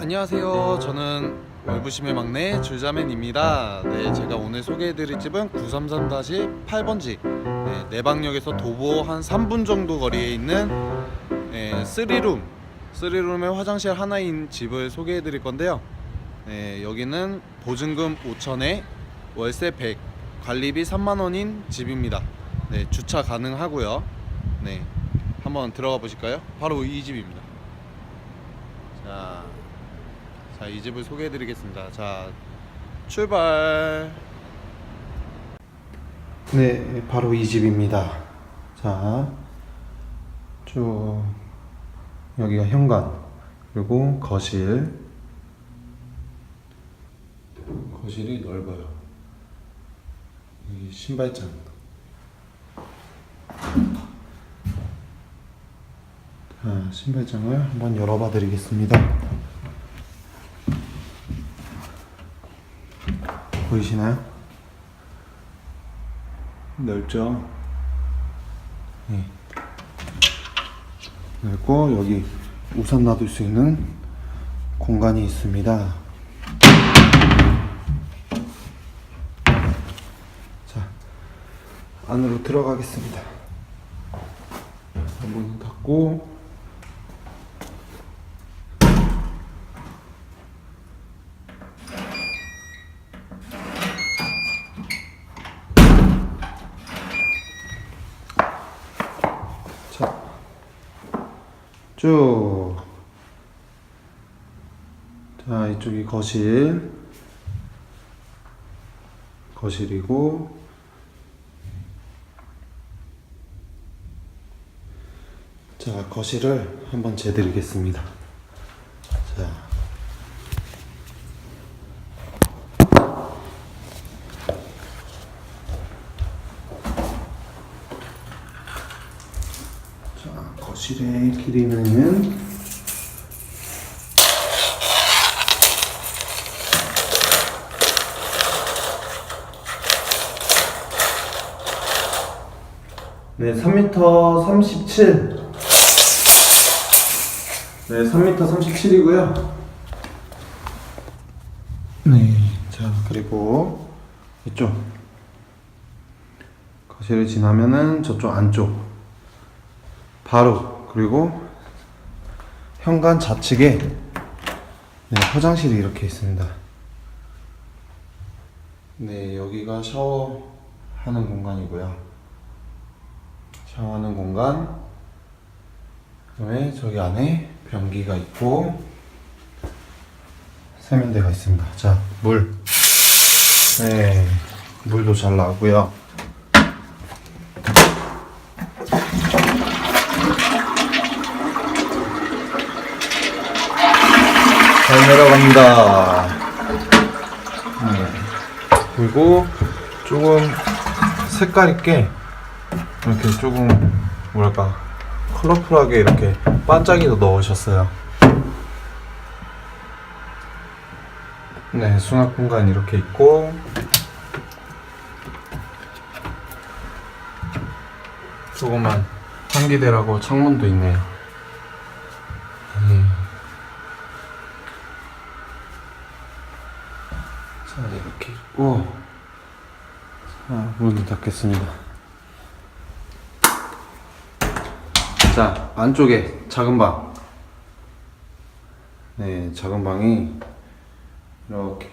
안녕하세요. 저는 월부심의 막내 줄자맨입니다. 네, 제가 오늘 소개해드릴 집은 933-8번지 네, 내방역에서 도보 한 3분 정도 거리에 있는 네, 3룸 3룸의 화장실 하나인 집을 소개해드릴 건데요. 네, 여기는 보증금 5천에 월세 100, 관리비 3만 원인 집입니다. 네, 주차 가능하고요. 네, 한번 들어가 보실까요? 바로 이 집입니다. 자, 자, 이 집을 소개해 드리겠습니다. 자, 출발. 네, 바로 이 집입니다. 자, 쭉 여기가 현관, 그리고 거실. 거실이 넓어요. 여기 신발장. 자, 신발장을 한번 열어봐 드리겠습니다. 보이시나요? 넓죠? 네. 넓고 여기 우산 놔둘 수 있는 공간이 있습니다. 자, 안으로 들어가겠습니다. 문을 닫고 쭉. 자, 이쪽이 거실. 거실이고. 자, 거실을 한번 재드리겠습니다. 자. 자, 길이는 네, 3m 37. 네, 3m 37이고요. 네, 자, 그리고 이쪽 거실을 지나면은 저쪽 안쪽 바로 그리고 현관 좌측에 네, 화장실이 이렇게 있습니다. 네, 여기가 샤워하는 공간이고요. 샤워하는 공간. 그다음에 저기 안에 변기가 있고 세면대가 있습니다. 자, 물. 네, 물도 잘 나오고요. 잘 내려갑니다. 네. 그리고 조금 색깔 있게 이렇게 조금 뭐랄까 컬러풀하게 이렇게 반짝이도 넣으셨어요. 네, 수납 공간 이렇게 있고 조그만 환기대라고 창문도 있네요. 자 이렇게. 있고 자 문을 닫겠습니다. 자 안쪽에 작은 방. 네, 작은 방이 이렇게.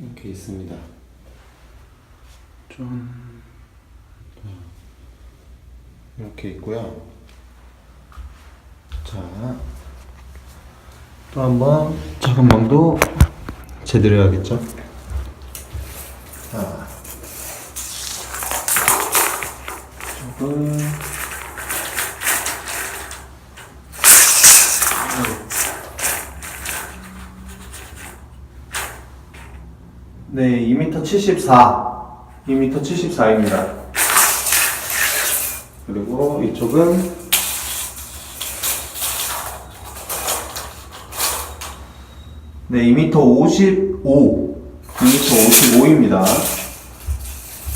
이렇게 있습니다. 좀. 이렇게 있고요. 자 또 한번 작은 방도 재드려야겠죠? 자, 조금 네, 2m 74, 2m 74입니다. 그리고 이쪽은 네, 2m 55. 2m 55입니다.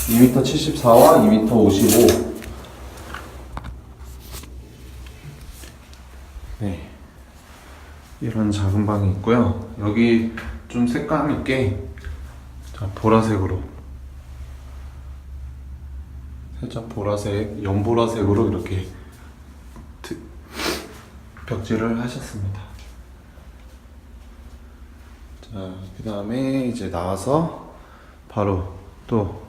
2m 74와 2m 55. 네. 이런 작은 방이 있고요. 여기 좀 색감 있게 자, 보라색으로 살짝 보라색, 연보라색으로 이렇게 드- 벽지를 하셨습니다. 자, 그 다음에 이제 나와서 바로 또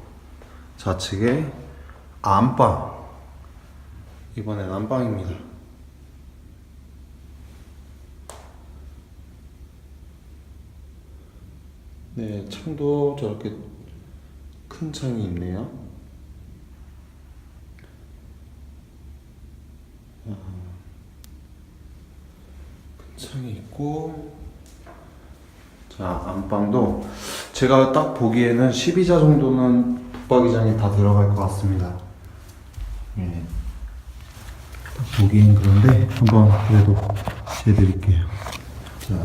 좌측에 안방. 이번엔 안방입니다. 네, 창도 저렇게 큰 창이 있네요. 아, 큰 창이 있고, 자, 안방도 제가 딱 보기에는 12자 정도는 붙박이장이 다 들어갈 것 같습니다. 네. 딱 보기엔 그런데 한번 그래도 재드릴게요. 자.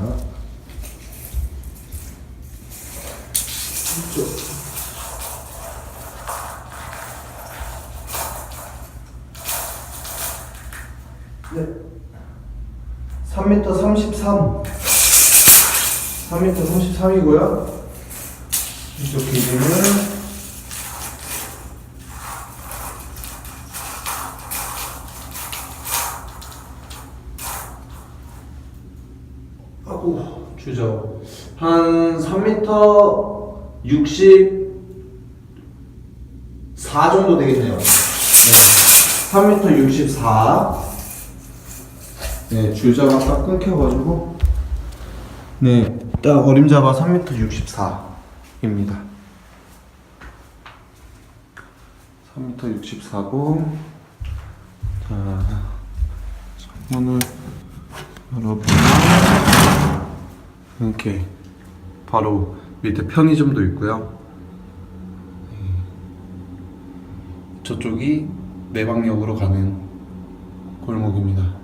네. 3m 33. 3m 33이고요. 이쪽 길이는 아고 주저 한 3m 64 정도 되겠네요. 네. 3m 64. 네, 줄자가 딱 끊겨가지고 네, 딱 어림잡아 3m 64입니다. 3m 64고 자, 창문을 열어보면 이렇게 바로 밑에 편의점도 있고요. 네. 저쪽이 내방역으로 가는 골목입니다.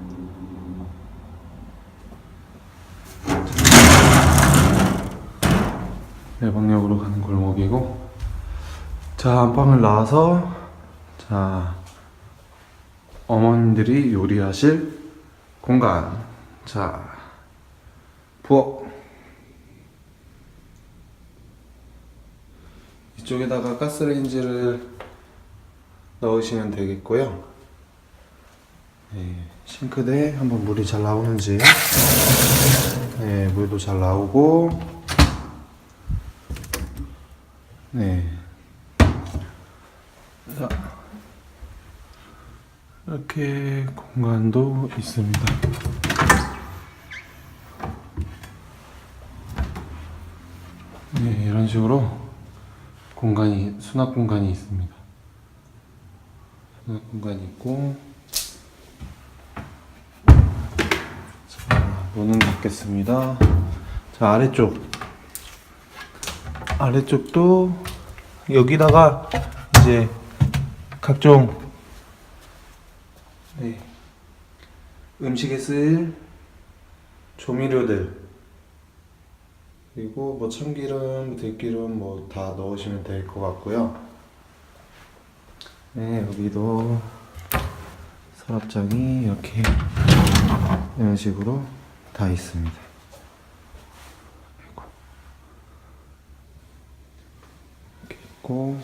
내방역으로 가는 골목이고. 자 안방을 나와서 자 어머님들이 요리하실 공간. 자 부엌. 이쪽에다가 가스레인지를 넣으시면 되겠고요. 네, 싱크대에 한번 물이 잘 나오는지. 네 물도 잘 나오고 네. 자, 이렇게 공간도 있습니다. 네, 이런 식으로 공간이 수납 공간이 있습니다. 수납 공간이 있고, 자, 문은 닫겠습니다. 자, 아래쪽. 아래쪽도 여기다가 이제 각종 네, 음식에 쓸 조미료들 그리고 뭐 참기름, 들기름 뭐 다 넣으시면 될 것 같고요. 네 여기도 서랍장이 이렇게 이런 식으로 다 있습니다. 아이고. 있고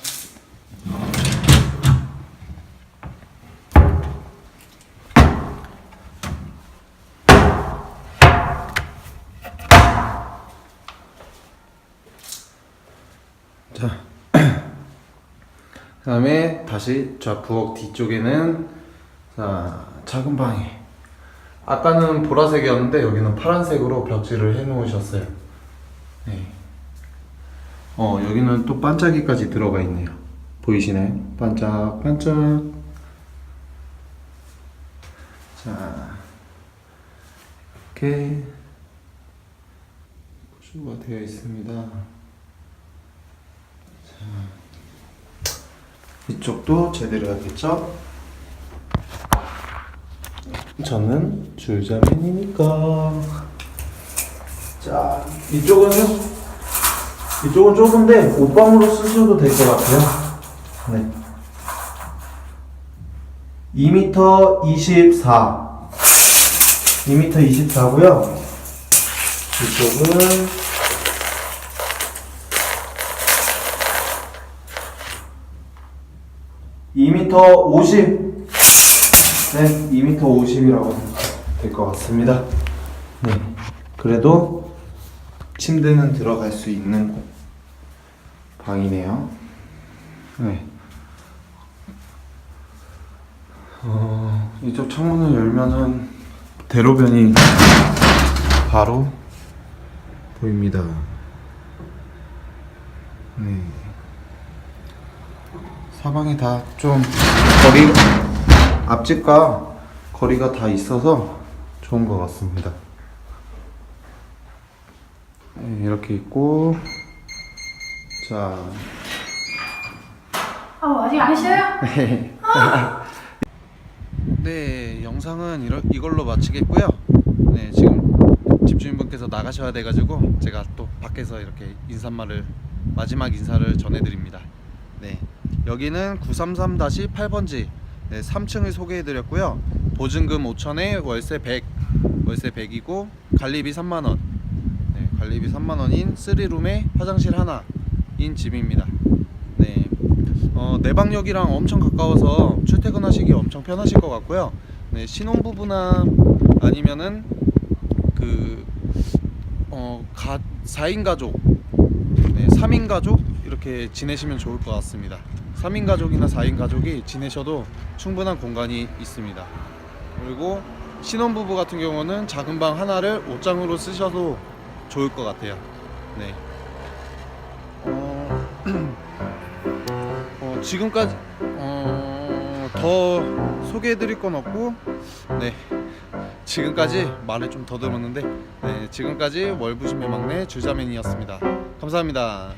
자 그 다음에 다시 저 부엌 뒤쪽에는 자 작은 방이 아까는 보라색이었는데 여기는 파란색으로 벽지를 해 놓으셨어요. 네. 어 여기는 또 반짝이까지 들어가 있네요. 보이시나요? 반짝 반짝. 자 이렇게 구조가 되어 있습니다. 자 이쪽도 제대로 해야겠죠? 저는 줄자맨이니까. 자 이쪽은 이쪽은 좁은데 옷방으로 쓰셔도 될 것 같아요. 네. 2m 24. 2m 24고요. 이쪽은 2m 50. 네, 2m 50이라고 될 것 같습니다. 네, 그래도 침대는 들어갈 수 있는 곳- 방이네요. 네. 어, 이쪽 창문을 열면은 대로변이 바로 보입니다. 네. 사방이 다 좀 거리 앞집과 거리가 다 있어서 좋은 것 같습니다. 네, 이렇게 있고 자 어, 아직 안 쉬어요? 네, 영상은 이러, 이걸로 마치겠고요. 네, 지금 집주인분께서 나가셔야 돼가지고 제가 또 밖에서 이렇게 인사말을 마지막 인사를 전해드립니다. 네, 여기는 933-8번지 네, 3층을 소개해드렸고요. 보증금 5천에 월세 100, 월세 100이고 관리비 3만 원. 네, 관리비 3만 원인 3룸에 화장실 하나 인 집입니다. 네, 어, 내방역이랑 엄청 가까워서 출퇴근하시기 엄청 편하실 것 같고요. 네, 신혼부부나 아니면은 그 어, 가, 4인 가족, 네, 3인 가족 이렇게 지내시면 좋을 것 같습니다. 3인 가족이나 4인 가족이 지내셔도 충분한 공간이 있습니다. 그리고 신혼부부 같은 경우는 작은 방 하나를 옷장으로 쓰셔도 좋을 것 같아요. 네. 어, 어, 지금까지 어, 더 소개해드릴 건 없고 네. 지금까지 말을 좀 더듬었는데 네 지금까지 월부심의 막내 줄자맨이었습니다. 감사합니다